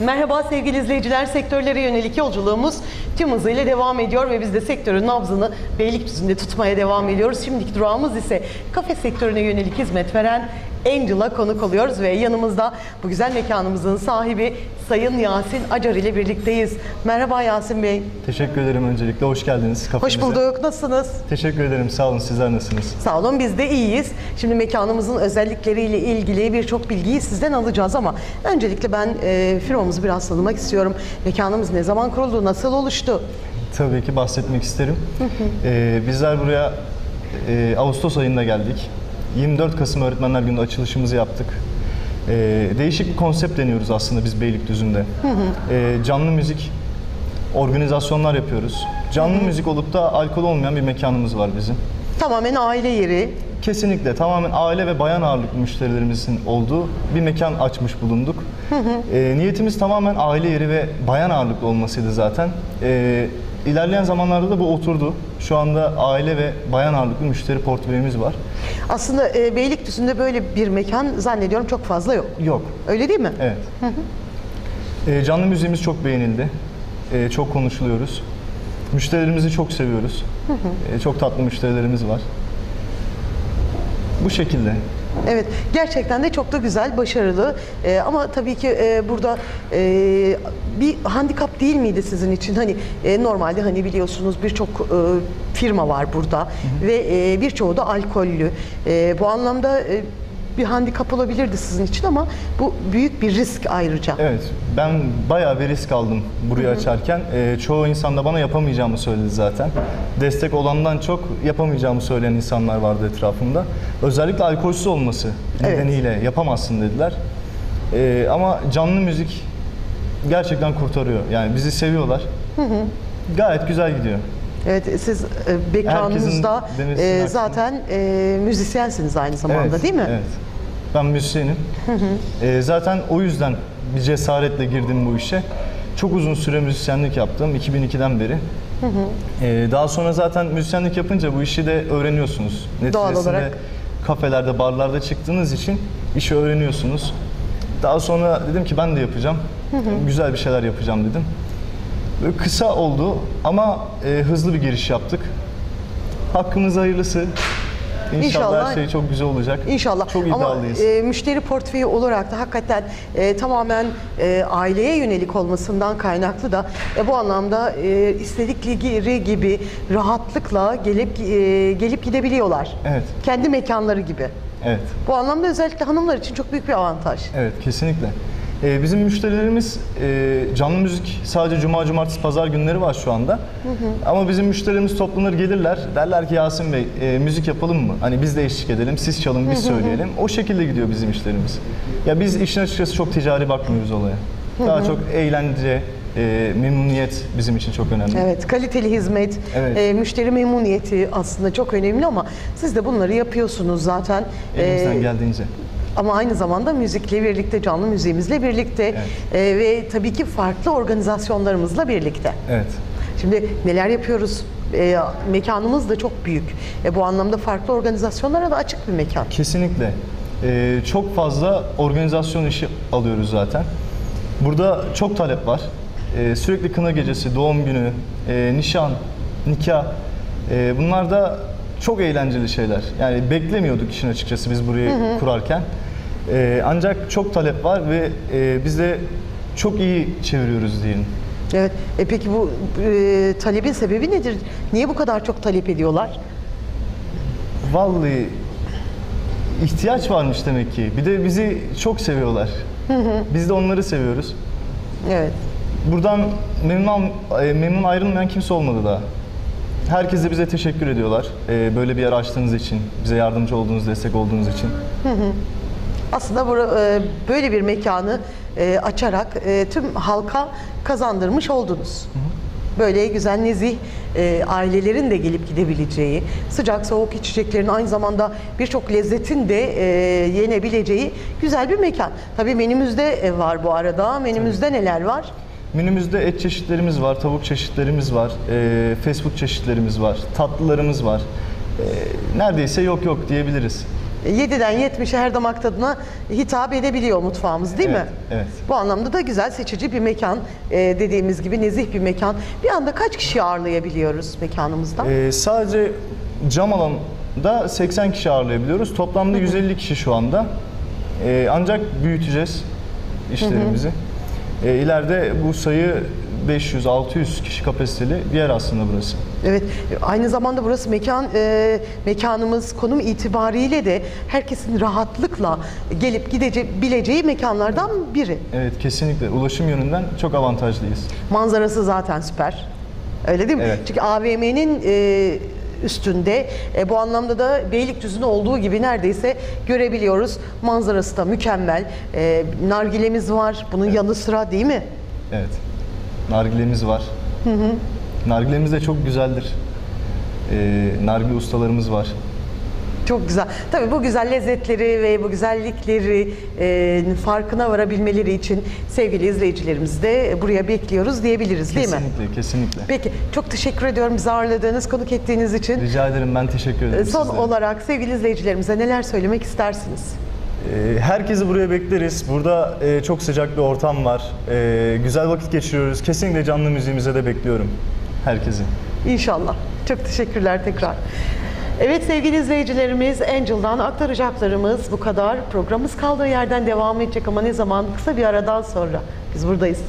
Merhaba sevgili izleyiciler. Sektörlere yönelik yolculuğumuz tüm hızıyla devam ediyor ve biz de sektörün nabzını Beylikdüzü'nde tutmaya devam ediyoruz. Şimdiki durağımız ise kafe sektörüne yönelik hizmet veren Angel'a konuk oluyoruz ve yanımızda bu güzel mekanımızın sahibi Sayın Yasin Acar ile birlikteyiz. Merhaba Yasin Bey. Teşekkür ederim öncelikle. Hoş geldiniz Hoş kafemize. bulduk. Nasılsınız? Teşekkür ederim. Sağ olun. Sizler nasılsınız? Sağ olun biz de iyiyiz. Şimdi mekanımızın özellikleriyle ilgili birçok bilgiyi sizden alacağız ama öncelikle ben e, firmamızı biraz tanımak istiyorum. Mekanımız ne zaman kuruldu, nasıl oluştu? Tabii ki bahsetmek isterim. Ee, bizler buraya e, Ağustos ayında geldik. 24 Kasım Öğretmenler Günü'nde açılışımızı yaptık. Ee, değişik bir konsept deniyoruz aslında biz Beylikdüzü'nde. Ee, canlı müzik organizasyonlar yapıyoruz. Canlı müzik olup da alkol olmayan bir mekanımız var bizim. Tamamen aile yeri. Kesinlikle tamamen aile ve bayan ağırlıklı müşterilerimizin olduğu bir mekan açmış bulunduk. Ee, niyetimiz tamamen aile yeri ve bayan ağırlıklı olmasıydı zaten. Ee, ilerleyen zamanlarda da bu oturdu. Şu anda aile ve bayan ağırlıklı müşteri portföyümüz var. Aslında e, Beylikdüzü'nde böyle bir mekan zannediyorum çok fazla yok. Yok. Öyle değil mi? Evet. Ee, canlı müziğimiz çok beğenildi. Ee, çok konuşuluyoruz. Müşterilerimizi çok seviyoruz. Ee, çok tatlı müşterilerimiz var. Bu şekilde. Evet, gerçekten de çok da güzel, başarılı. Ee, ama tabii ki e, burada e, bir handikap değil miydi sizin için? Hani e, normalde hani biliyorsunuz birçok e, firma var burada ve e, birçoğu da alkollü. E, bu anlamda e, bir handikap olabilirdi sizin için ama bu büyük bir risk ayrıca. Evet, ben bayağı bir risk aldım burayı açarken. Ee, çoğu insan da bana yapamayacağımı söyledi zaten. Destek olandan çok yapamayacağımı söyleyen insanlar vardı etrafımda. Özellikle alkolsüz olması Evet. nedeniyle yapamazsın dediler. Ee, ama canlı müzik gerçekten kurtarıyor. Yani bizi seviyorlar. Gayet güzel gidiyor. Evet, siz e, background'unuzda Herkesin e, zaten e, müzisyensiniz aynı zamanda değil mi? Evet. Ben müzisyenim. Ee, zaten o yüzden bir cesaretle girdim bu işe. Çok uzun süre müzisyenlik yaptım 2002'den beri. Ee, daha sonra zaten müzisyenlik yapınca bu işi de öğreniyorsunuz. Doğal olarak. kafelerde, barlarda çıktığınız için işi öğreniyorsunuz. Daha sonra dedim ki ben de yapacağım. Güzel bir şeyler yapacağım dedim. Böyle kısa oldu ama e, hızlı bir giriş yaptık. Hakkımız hayırlısı. İnşallah, İnşallah. her şey çok güzel olacak. İnşallah. Çok Ama iddialıyız. e, müşteri portföyü olarak da hakikaten e, tamamen e, aileye yönelik olmasından kaynaklı da e, bu anlamda e, istedikleri gibi rahatlıkla gelip e, gelip gidebiliyorlar. Evet. Kendi mekanları gibi. Evet, Bu anlamda özellikle hanımlar için çok büyük bir avantaj. evet kesinlikle. Ee, bizim müşterilerimiz e, canlı müzik sadece cuma, cumartesi, pazar günleri var şu anda. Ama bizim müşterilerimiz toplanır gelirler. Derler ki Yasin Bey e, müzik yapalım mı? Hani biz de eşlik edelim, siz çalın, biz söyleyelim. O şekilde gidiyor bizim işlerimiz. Ya biz işin açıkçası çok ticari bakmıyoruz olaya. Daha çok eğlence, e, memnuniyet bizim için çok önemli. Evet, kaliteli hizmet, Evet. e, müşteri memnuniyeti aslında çok önemli ama siz de bunları yapıyorsunuz zaten. Elimizden E, geldiğince. Ama aynı zamanda müzikle birlikte, canlı müziğimizle birlikte e, ve tabii ki farklı organizasyonlarımızla birlikte. Evet. Şimdi neler yapıyoruz? E, mekanımız da çok büyük. E, bu anlamda farklı organizasyonlara da açık bir mekan. Kesinlikle. Ee, çok fazla organizasyon işi alıyoruz zaten. Burada çok talep var. Ee, sürekli kına gecesi, doğum günü, e, nişan, nikah. E, bunlar da çok eğlenceli şeyler. Yani beklemiyorduk işin açıkçası biz burayı kurarken. E, ancak çok talep var ve e, biz de çok iyi çeviriyoruz diyelim. Evet. E, peki bu e, talebin sebebi nedir? Niye bu kadar çok talep ediyorlar? Vallahi ihtiyaç varmış demek ki. Bir de bizi çok seviyorlar. Biz de onları seviyoruz. Evet. Buradan memnun, e, memnun ayrılmayan kimse olmadı daha. Herkes de bize teşekkür ediyorlar. E, Böyle bir yer açtığınız için, bize yardımcı olduğunuz, destek olduğunuz için. Aslında bu, e, böyle bir mekanı e, açarak e, tüm halka kazandırmış oldunuz. Böyle güzel nezih e, ailelerin de gelip gidebileceği, sıcak soğuk içeceklerin aynı zamanda birçok lezzetin de e, yenebileceği güzel bir mekan. Tabii menümüzde e, var bu arada. Menümüzde neler var? Menümüzde et çeşitlerimiz var, tavuk çeşitlerimiz var, e, fast food çeşitlerimiz var, tatlılarımız var. E, neredeyse yok yok diyebiliriz. 7'den 70'e her damak tadına hitap edebiliyor mutfağımız değil mi? Evet, evet. Bu anlamda da güzel seçici bir mekan. Ee, dediğimiz gibi nezih bir mekan. Bir anda kaç kişi ağırlayabiliyoruz mekanımızda? Ee, sadece cam alanda 80 kişi ağırlayabiliyoruz. Toplamda 150 kişi şu anda. Ee, ancak büyüteceğiz işlerimizi. Ee, ileride bu sayı 500-600 kişi kapasiteli bir yer aslında burası. Evet, aynı zamanda burası mekan e, mekanımız konum itibariyle de herkesin rahatlıkla gelip gidebileceği mekanlardan biri. Evet kesinlikle ulaşım yönünden çok avantajlıyız. Manzarası zaten süper. Öyle değil mi? Evet. Çünkü AVM'nin e, üstünde e, bu anlamda da Beylikdüzü'nde olduğu gibi neredeyse görebiliyoruz. Manzarası da mükemmel. E, nargilemiz var. Bunun yanı sıra değil mi? Evet. Nargilemiz var. Nargilemiz de çok güzeldir. Ee, nargile ustalarımız var. Çok güzel. Tabii bu güzel lezzetleri ve bu güzellikleri e, farkına varabilmeleri için sevgili izleyicilerimizi de buraya bekliyoruz diyebiliriz değil mi? Kesinlikle, kesinlikle. Peki çok teşekkür ediyorum bizi ağırladığınız, konuk ettiğiniz için. Rica ederim ben teşekkür ederim Son sizlere. olarak sevgili izleyicilerimize neler söylemek istersiniz? Herkesi buraya bekleriz. Burada e, çok sıcak bir ortam var. E, Güzel vakit geçiriyoruz. Kesinlikle canlı müziğimize de bekliyorum herkesi. İnşallah. Çok teşekkürler tekrar. Evet sevgili izleyicilerimiz Angel'dan aktaracaklarımız bu kadar. Programımız kaldığı yerden devam edecek ama ne zaman? Kısa bir aradan sonra. Biz buradayız.